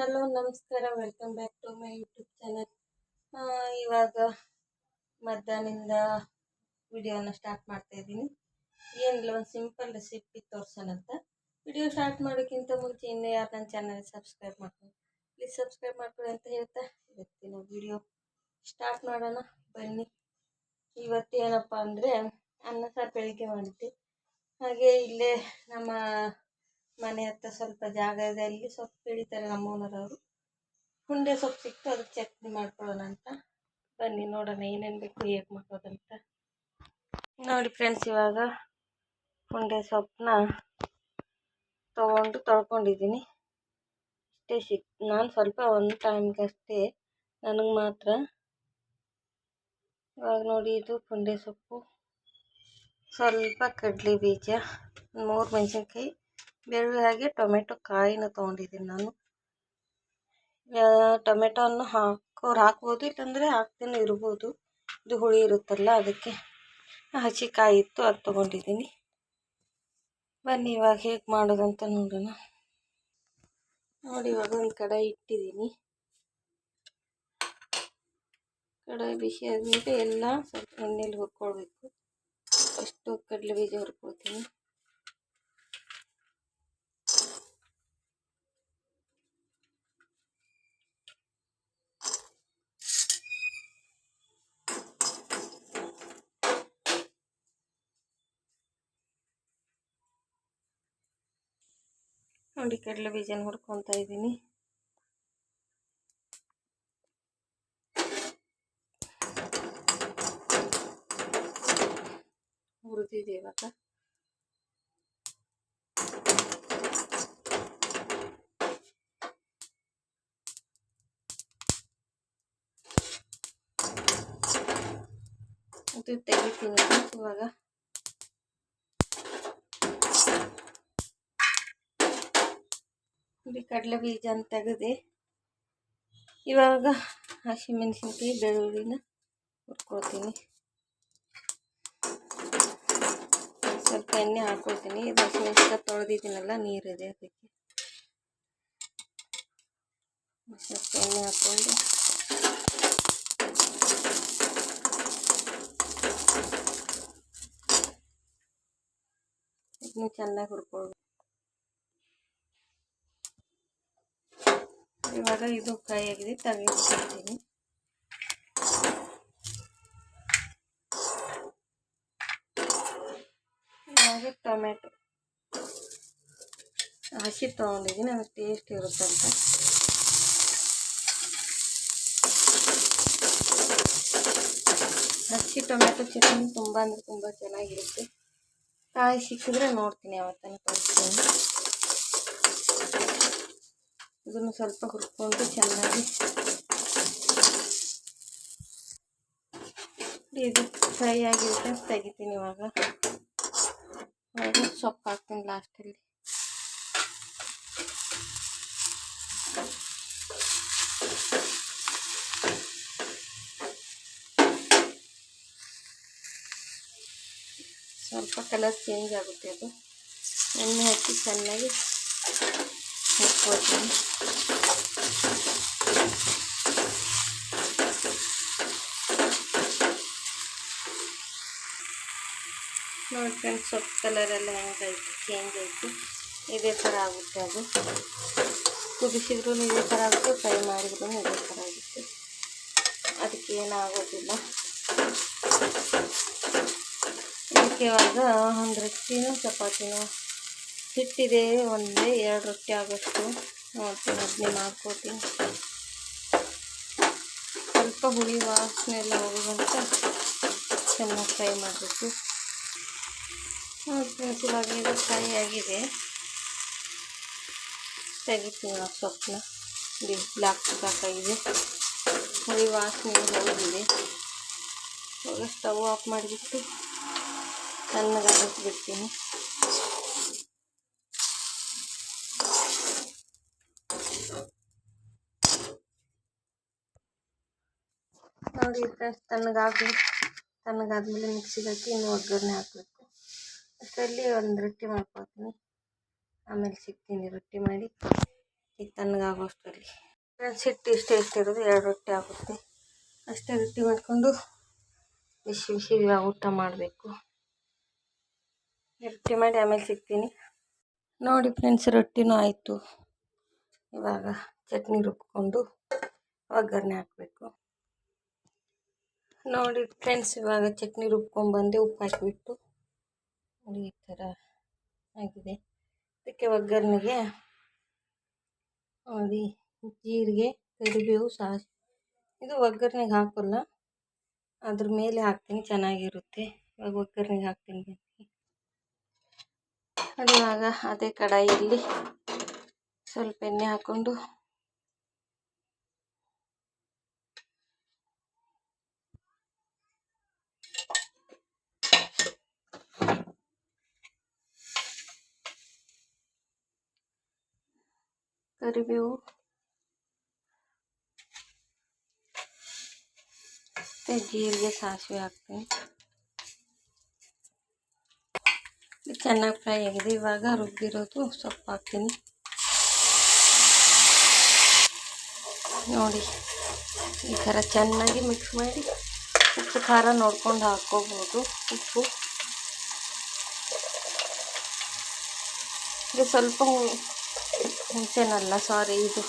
Hello, ನಮಸ್ಕಾರ. Welcome back to my YouTube channel ಇವಾಗ ಮಧ್ಯಾಹ್ನದಿಂದ ವಿಡಿಯೋನ ಸ್ಟಾರ್ಟ್ ಮಾಡ್ತಾ ಇದ್ದೀನಿ. ಏನಿಲ್ಲ, ಒಂದು ಸಿಂಪಲ್ ರೆಸಿಪಿ ತೋರ್ಸೋಣ ಅಂತ. ವಿಡಿಯೋ ಸ್ಟಾರ್ಟ್ ಮಾಡೋಕ್ಕಿಂತ ಮುಂಚೆ ಇನ್ನೂ ಯಾರು ನನ್ನ ಚಾನಲ್ ಸಬ್ಸ್ಕ್ರೈಬ್ ಮಾಡ್ಕೊಂಡು ಪ್ಲೀಸ್ ಸಬ್ಸ್ಕ್ರೈಬ್ ಮಾಡ್ಕೊಳ್ಳಿ ಅಂತ ಹೇಳ್ತಾ ಇವತ್ತಿನ ವಿಡಿಯೋ ಸ್ಟಾರ್ಟ್ ಮಾಡೋಣ. ಬನ್ನಿ. ಇವತ್ತು ಏನಪ್ಪ ಅಂದರೆ ಅನ್ನ ಸಾರು ಬೆಳಿಗ್ಗೆ ಮಾಡಿದ್ದೆ. ಹಾಗೆ ಇಲ್ಲೇ ನಮ್ಮ ಮನೆ ಹತ್ರ ಸ್ವಲ್ಪ ಜಾಗ ಇದೆ ಅಲ್ಲಿ ಸೊಪ್ಪು ಬೆಳೀತಾರೆ ನಮ್ಮ ಓನರವರು ಹುಂಡೆ ಸೊಪ್ಪು ಸಿಕ್ತು ಅದಕ್ಕೆ ಚಟ್ನಿ ಮಾಡ್ಕೊಳ್ಳೋಣ ಅಂತ. ಬನ್ನಿ ನೋಡೋಣ ಏನೇನು ಬೇಕು ಹೇಗೆ ಮಾಡೋದಂತ. ನೋಡಿ ಫ್ರೆಂಡ್ಸ್ ಇವಾಗ ಹುಂಡೆ ಸೊಪ್ಪನ್ನ ತೊಗೊಂಡು ತೊಳ್ಕೊಂಡಿದ್ದೀನಿ. ಅಷ್ಟೇ ಸಿಕ್, ನಾನು ಸ್ವಲ್ಪ ಒಂದು ಟೈಮ್ಗಷ್ಟೇ ನನಗೆ ಮಾತ್ರ ಇವಾಗ ನೋಡಿ ಇದು ಪುಂಡೆ ಸೊಪ್ಪು. ಸ್ವಲ್ಪ ಕಡಲೆ ಬೀಜ, ಮೂರು ಮೆಣಸಿನ್ಕಾಯಿ ಬೆಳ್ಳುಳ್ಳಿ ಹಾಗೆ ಟೊಮೆಟೊ ಕಾಯಿನ ತೊಗೊಂಡಿದ್ದೀನಿ ನಾನು. ಟೊಮೆಟೊವನ್ನು ಹಾಕೋರು ಹಾಕ್ಬೋದು, ಇಲ್ಲಾಂದರೆ ಹಾಕ್ದೇನೆ ಇರ್ಬೋದು. ಇದು ಹುಳಿ ಇರುತ್ತಲ್ಲ, ಅದಕ್ಕೆ ಹಸಿ ಕಾಯಿ ಇತ್ತು, ಅದು ತೊಗೊಂಡಿದ್ದೀನಿ. ಬನ್ನಿ, ಇವಾಗ ಹೇಗೆ ಮಾಡೋದಂತ ನೋಡೋಣ. ನೋಡಿ, ಇವಾಗ ಒಂದು ಕಡಾಯಿ ಇಟ್ಟಿದ್ದೀನಿ. ಕಡಾಯಿ ಬಿಸಿ ಆದಮೇಲೆ ಎಲ್ಲ ಸ್ವಲ್ಪ ಎಣ್ಣೆಲಿ ಹುರ್ಕೊಳ್ಬೇಕು. ಅಷ್ಟು ಕಡಲೆ ಬೀಜ ಹುರ್ಕೊಳ್ತೀನಿ. ನೋಡಿ ಕಡಲೆ ಬೀಜನ ಹುರ್ಕೊತಾ ಇದ್ದೀನಿ. ಹುರಿದಿದೆ ಇವಾಗ. ಇದು ತೆಗಿತೀನಿ ಇವಾಗ. ನೋಡಿ ಕಡಲೆ ಬೀಜನ ತೆಗೆದೆ ಇವಾಗ ಹಸಿಮೆಣಸಿನ್ಕಾಯಿ, ಬೆಳ್ಳುಳ್ಳಿನ ಹುರ್ಕೊಳ್ತೀನಿ. ಸ್ವಲ್ಪ ಎಣ್ಣೆ ಹಾಕ್ಕೊಳ್ತೀನಿ ಇದು ಹಸಿಮೆಣಸಿನ್ಕಾಯಿ ತೊಳೆದಿದ್ದೀನಲ್ಲ ನೀರಿದೆ ಅದಕ್ಕೆ. ಸ್ವಲ್ಪ ಎಣ್ಣೆ ಹಾಕ್ಕೊಂಡು. ಇದನ್ನು ಚೆನ್ನಾಗಿ ಹುರ್ಕೊಳ್ಬೇಕು. ಇವಾಗ ಇದು ಫ್ರೈ ಆಗಿದೆ ತೆಗೆದುಕೊಳ್ತೀನಿ ಇವಾಗ ಟೊಮೆಟೊ ಹಸಿ ತೊಗೊಂಡಿದ್ದೀನಿ, ಅದು ಟೇಸ್ಟ್ ಇರುತ್ತಂತ ಹಸಿ ಟೊಮೆಟೊ ಚಿಕನ್ ತುಂಬ ಅಂದರೆ ತುಂಬ ಚೆನ್ನಾಗಿರುತ್ತೆ. ಕಾಯಿ ಸಿಕ್ಕಿದ್ರೆ ನೋಡ್ತೀನಿ ಯಾವತ್ತನ ಕಳಿಸ್ತೀನಿ ಇದನ್ನು ಸ್ವಲ್ಪ ಹುರ್ಕೊಂಡು ಚೆನ್ನಾಗಿ ಇದು ಫ್ರೈ ಆಗಿರುತ್ತೆ, ತೆಗಿತೀನಿ ಇವಾಗ. ಸೊಪ್ಪು ಹಾಕ್ತೀನಿ ಲಾಸ್ಟಲ್ಲಿ ಸ್ವಲ್ಪ ಕಲರ್ ಚೇಂಜ್ ಆಗುತ್ತೆ ಅದು. ಎಣ್ಣೆ ಹಾಕಿ ಚೆನ್ನಾಗಿ ಹುರ್ಕೊಳ್ತೀನಿ ನೋಡಿ ಫ್ರೆಂಡ್ಸ್ ಸೊಪ್ಪು ಕಲರೆಲ್ಲ ಹೆಂಗಾಯ್ತು ಚೇಂಜ್ ಆಯಿತು ಇದೇ ಥರ ಆಗುತ್ತೆ ಅದು. ಕುದಿಸಿದ್ರೂ ಇದೇ ಥರ ಆಗುತ್ತೆ ಫ್ರೈ ಮಾಡಿದ್ರೂ ಇದೇ ಥರ ಆಗುತ್ತೆ. ಅದಕ್ಕೆ ಏನಾಗೋದಿಲ್ಲ. ಇದಕ್ಕೆ ಒಂದು ರೊಟ್ಟಿನೂ ಚಪಾತಿನೂ ಹಿಟ್ಟಿದೆ, ಒಂದೇ ಎರಡು ರೊಟ್ಟಿ ಆಗೋಷ್ಟು. ನೋಡ್ತೀನಿ ಅದನ್ನೇ ಮಾಡ್ಕೋತೀನಿ ಸ್ವಲ್ಪ ಹುಳಿ ವಾಸನೆ ಎಲ್ಲ ಹೋಗೋದಂತ ಚೆನ್ನಾಗಿ ಫ್ರೈ ಮಾಡಬೇಕು. ಇವಾಗ ಇದು ಫ್ರೈ ಆಗಿದೆ. ತೆಗಿತೀನಿ ಆ ಸೊಪ್ಪನ್ನ. ಬ್ಲಾಕ್ ಸಾಕಾಗಿದೆ ಹುಳಿ ವಾಸನೆ ಹೋಗಿದೆ. ಸ್ಟವ್ ಆಫ್ ಮಾಡಿಬಿಟ್ಟು ತಣ್ಣಗಾಗಕ್ಕೆ ನೋಡಿ ಫ್ರೆಂಡ್ಸ್ ತಣ್ಣಗಾಗಿ ತಣ್ಣಗಾದ್ಮೇಲೆ ಮಿಕ್ಸಿಗೆ ಹಾಕಿ ಇನ್ನು ಒಗ್ಗರಣೆ ಹಾಕಬೇಕು. ಅಷ್ಟರಲ್ಲಿ ಒಂದು ರೊಟ್ಟಿ ಮಾಡ್ಕೊಳ್ತೀನಿ ಆಮೇಲೆ ಸಿಗ್ತೀನಿ ರೊಟ್ಟಿ ಮಾಡಿ. ಈಗ ತಣ್ಣಗಾಗೋಷ್ಟರಲ್ಲಿ ಫ್ರೆಂಡ್ಸ್ ಹಿಟ್ಟು ಇಷ್ಟೇ ಇರೋದು ಎರಡು ರೊಟ್ಟಿ ಆಗುತ್ತೆ. ಅಷ್ಟೇ ರೊಟ್ಟಿ ಮಾಡಿಕೊಂಡು ಬಿಸಿ ಬಿಸಿ ಊಟ ಮಾಡಬೇಕು. ರೊಟ್ಟಿ ಮಾಡಿ ಆಮೇಲೆ ಸಿಗ್ತೀನಿ. ನೋಡಿ ಫ್ರೆಂಡ್ಸ್ ರೊಟ್ಟಿನೂ ಆಯಿತು. ಇವಾಗ ಚಟ್ನಿ ರುಬ್ಕೊಂಡು ಒಗ್ಗರಣೆ ಹಾಕಬೇಕು. ನೋಡಿ ಫ್ರೆಂಡ್ಸ್ ಇವಾಗ ಚಟ್ನಿ ರುಬ್ಕೊಂಡ್ಬಂದೆ ಉಪ್ಪು ಹಾಕಿಬಿಟ್ಟು ನೋಡಿ ಈ ಥರ ಆಗಿದೆ. ಅದಕ್ಕೆ ಒಗ್ಗರಣೆಗೆ ನೋಡಿ ಜೀರಿಗೆ, ಕರಿಬೇವು, ಸಾಸ್. ಇದು ಒಗ್ಗರಣೆಗೆ ಹಾಕೋಲ್ಲ, ಅದ್ರ ಮೇಲೆ ಹಾಕ್ತೀನಿ, ಚೆನ್ನಾಗಿರುತ್ತೆ. ಇವಾಗ ಒಗ್ಗರಣೆಗೆ ಹಾಕ್ತೀನಿ ನೋಡಿ ಅದೇ ಕಡಾಯಿಯಲ್ಲಿ ಸ್ವಲ್ಪ ಎಣ್ಣೆ ಹಾಕ್ಕೊಂಡು ಕರಿಬೇವು ಮತ್ತು ಜೀರಿಗೆ ಸಾಸಿವೆ ಹಾಕ್ತೀನಿ ಇದು ಚೆನ್ನಾಗಿ ಫ್ರೈ ಆಗಿದೆ ಇವಾಗ ರುಬ್ಬಿರೋದು ಸೊಪ್ಪು ಹಾಕ್ತೀನಿ ನೋಡಿ ಈ ಥರ ಚೆನ್ನಾಗಿ ಮಿಕ್ಸ್ ಮಾಡಿ ಉಪ್ಪು ಖಾರ ನೋಡ್ಕೊಂಡು ಹಾಕ್ಕೋಬೋದು ಉಪ್ಪು ಇದು ಸ್ವಲ್ಪ ಹುಣಸೆನಲ್ಲ ಸಾರಿ ಇದು.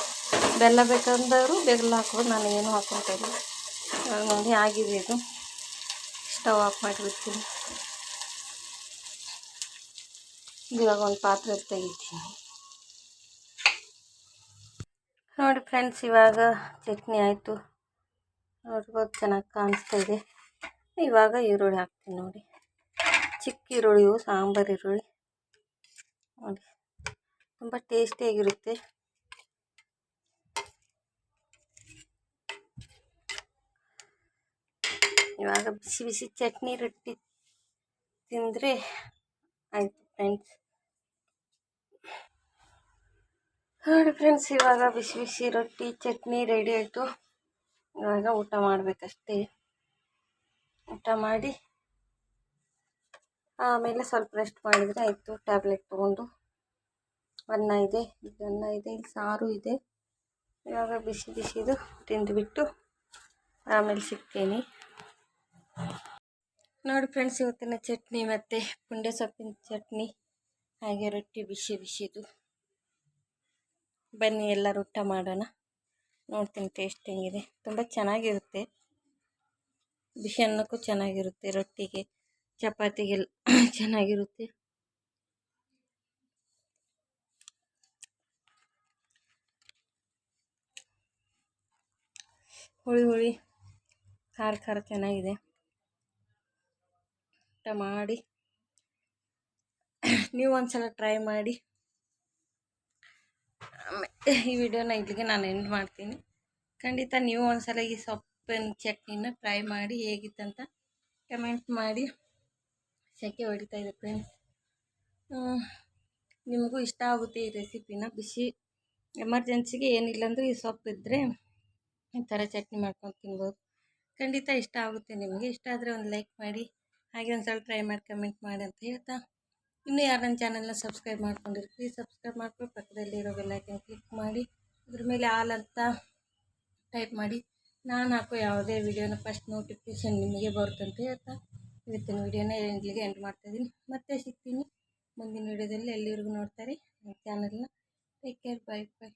ಬೆಲ್ಲ ಬೇಕಂದವರು ಬೆಲ್ಲ ಹಾಕ್ಬೋದು, ನಾನು ಏನು ಹಾಕ್ಕೊತಾ ಇಲ್ಲ ಆಗಿದೆ ಇದು. ಸ್ಟವ್ ಆಫ್ ಮಾಡಿಬಿಡ್ತೀನಿ. ಇವಾಗ ಒಂದು ಪಾತ್ರೆ ತೆಗಿತೀನಿ. ನೋಡಿ ಫ್ರೆಂಡ್ಸ್ ಇವಾಗ ಚಟ್ನಿ ಆಯಿತು. ನೋಡ್ಬೋದು ಚೆನ್ನಾಗಿ ಕಾಣಿಸ್ತಾ ಇದೆ. ಇವಾಗ ಈರುಳ್ಳಿ ಹಾಕ್ತೀನಿ ನೋಡಿ. ಚಿಕ್ಕ ಈರುಳ್ಳಿ ಇವು ಸಾಂಬಾರು ಈರುಳ್ಳಿ. ನೋಡಿ. ತುಂಬ ಟೇಸ್ಟಿಯಾಗಿರುತ್ತೆ ಇವಾಗ ಬಿಸಿ ಬಿಸಿ ಚಟ್ನಿ ರೊಟ್ಟಿ ತಿಂದರೆ ಆಯಿತು ಫ್ರೆಂಡ್ಸ್ ನೋಡಿ ಫ್ರೆಂಡ್ಸ್ ಇವಾಗ ಬಿಸಿ ಬಿಸಿ ರೊಟ್ಟಿ, ಚಟ್ನಿ ರೆಡಿ ಆಯಿತು. ಇವಾಗ ಊಟ ಮಾಡಬೇಕಷ್ಟೇ. ಊಟ ಮಾಡಿ ಆಮೇಲೆ ಸ್ವಲ್ಪ ರೆಸ್ಟ್ ಮಾಡಿದರೆ ಆಯಿತು ಟ್ಯಾಬ್ಲೆಟ್ ತೊಗೊಂಡು. ಅನ್ನ ಇದೆ, ಇಲ್ಲಿ ಅನ್ನ ಇದೆ, ಇಲ್ಲಿ ಸಾರು ಇದೆ. ಇವಾಗ ಬಿಸಿ ಬಿಸಿದು ತಿಂದುಬಿಟ್ಟು ಆಮೇಲೆ ಸಿಗ್ತೀನಿ. ನೋಡಿ ಫ್ರೆಂಡ್ಸ್ ಇವತ್ತಿನ ಚಟ್ನಿ ಮತ್ತು ಪುಂಡೆ ಸೊಪ್ಪಿನ ಚಟ್ನಿ, ಹಾಗೆ ರೊಟ್ಟಿ ಬಿಸಿ ಬಿಸಿದು. ಬನ್ನಿ ಎಲ್ಲ ಊಟ ಮಾಡೋಣ. ನೋಡ್ತೀನಿ ಟೇಸ್ಟ್ ಹೆಂಗಿದೆ. ತುಂಬ ಚೆನ್ನಾಗಿರುತ್ತೆ. ಬಿಸಿ ಅನ್ನಕ್ಕೂ ಚೆನ್ನಾಗಿರುತ್ತೆ, ರೊಟ್ಟಿಗೆ, ಚಪಾತಿಗೆಲ್ಲ ಚೆನ್ನಾಗಿರುತ್ತೆ. ಹುಳಿ ಹುಳಿ ಖಾರ ಖಾರ ಚೆನ್ನಾಗಿದೆ. ಊಟ ಮಾಡಿ. ನೀವು ಒಂದ್ಸಲ ಟ್ರೈ ಮಾಡಿ. ಈ ವಿಡಿಯೋನ ಇಲ್ಲಿಗೆ ನಾನು ಎಂಡ್ ಮಾಡ್ತೀನಿ. ಖಂಡಿತ ನೀವು ಒಂದ್ಸಲ ಈ ಸೊಪ್ಪಿನ ಚಟ್ನಿನ ಟ್ರೈ ಮಾಡಿ ಹೇಗಿತ್ತಂತ ಕಮೆಂಟ್ ಮಾಡಿ. ಸೆಕೆ ಹೊಡಿತಾ ಇದೆ ಫ್ರೆಂಡ್ಸ್ ನಿಮಗೂ ಇಷ್ಟ ಆಗುತ್ತೆ ಈ ರೆಸಿಪಿನ ಬಿಸಿ ಎಮರ್ಜೆನ್ಸಿಗೆ ಏನಿಲ್ಲ ಅಂದರೂ ಈ ಸೊಪ್ಪು ಇದ್ದರೆ ಈ ಥರ ಚಟ್ನಿ ಮಾಡ್ಕೊಂಡು ತಿನ್ಬೋದು. ಖಂಡಿತ ಇಷ್ಟ ಆಗುತ್ತೆ ನಿಮಗೆ. ಇಷ್ಟ ಆದರೆ ಒಂದು ಲೈಕ್ ಮಾಡಿ, ಹಾಗೆ ಒಂದು ಸ್ವಲ್ಪ ಟ್ರೈ ಮಾಡಿ ಕಮೆಂಟ್ ಮಾಡಿ ಅಂತ ಹೇಳ್ತಾ. ಇನ್ನೂ ಯಾರು ನನ್ನ ಚಾನಲ್ನ ಸಬ್ಸ್ಕ್ರೈಬ್ ಮಾಡ್ಕೊಂಡಿರಿ ಪ್ಲೀಸ್ ಸಬ್ಸ್ಕ್ರೈಬ್ ಮಾಡ್ಕೊಂಡು ಪಕ್ಕದಲ್ಲಿರೋ ಬೆಲ್ಲೈಕನ್ ಕ್ಲಿಕ್ ಮಾಡಿ ಅದ್ರ ಮೇಲೆ ಆಲ್ ಅಂತ ಟೈಪ್ ಮಾಡಿ. ನಾನು ಹಾಕೋ ಯಾವುದೇ ವಿಡಿಯೋನ ಫಸ್ಟ್ ನೋಟಿಫಿಕೇಷನ್ ನಿಮಗೆ ಬರುತ್ತಂತ ಹೇಳ್ತಾ. ಇವತ್ತಿನ ವಿಡಿಯೋನ ಇಲ್ಲಿಗೆ ಎಂಡ್ ಮಾಡ್ತಾಯಿದ್ದೀನಿ ಮತ್ತೆ ಸಿಗ್ತೀನಿ ಮುಂದಿನ ವಿಡಿಯೋದಲ್ಲಿ ಎಲ್ಲಿವರೆಗೂ ನೋಡ್ತಾರೆ ಚಾನಲ್ನ ಟೇಕ್ ಕೇರ್ ಬೈ ಬೈ